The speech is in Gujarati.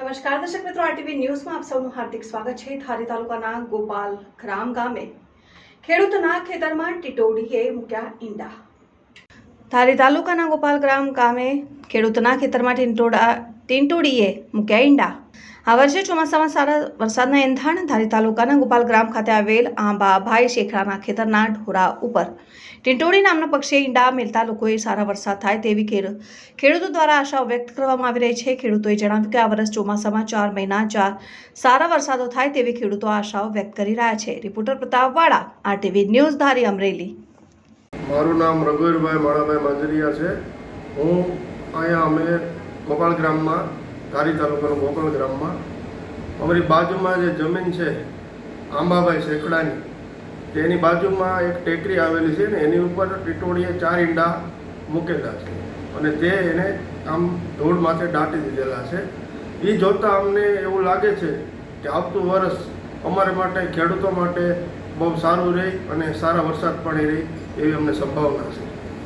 નમસ્કાર, દર્શક મિત્રો આરટીવી ન્યૂઝમાં આપ સૌનું હાર્દિક સ્વાગત છે. ધારી તાલુકાના ગોપાલ ગ્રામ ગામે ખેડૂતના ખેતરમાં ટીટોડીએ મૂક્યા ઈંડા. ધારી તાલુકાના ગોપાલ ગ્રામ ગામે ખેડૂતના ખેતરમાં ટીંટોડા ટીંટોડીએ મૂક્યા ઈંડા. આ વર્ષે ચોમાસામાં સારા વરસાદના એંધાણ ધારી તાલુકાના ગોપાલ ગ્રામ ખાતે આવેલ આંબાભાઈ શેખરાના ખેતરના ઢોરા ઉપર ટીંટોળી નામના પક્ષીએ ઈંડા મેળતા લોકોએ સારા વરસાદ થાય તેવી ખેડ ખેડૂતો દ્વારા આશા વ્યક્ત કરવામાં આવી રહી છે. ખેડૂતોએ જણાવ્યું કે આ વર્ષ ચોમાસામાં ચાર મહિના ચાર સારા વરસાદો થાય તેવી ખેડૂતો આશાઓ વ્યક્ત કરી રહ્યા છે. રિપોર્ટર પ્રતાપવાળા આરટીવી ન્યૂઝ ધારી અમરેલી. મારું નામ રઘુવીરભાઈ માળાભાઈ માજરિયા છે. હું અહીંયા અમે ગોપાલ ગ્રામમાં ધારી તાલુકાનું ગોકળ ગ્રામમાં. અમારી બાજુમાં જે જમીન છે, આંબાભાઈ શેખડાની તેની બાજુમાં એક ટેકરી આવેલી છે ને એની ઉપર ટીટોળીએ ચાર ઈંડા મૂકેલા છે. અને તે એને આમ ધૂળ માથે દાટી દીધેલા છે. એ જોતાં અમને એવું લાગે છે કે આવતું વર્ષ અમારે માટે, ખેડૂતો માટે બહુ સારું રહે અને સારા વરસાદ પડી રહે એવી અમને સંભાવના છે.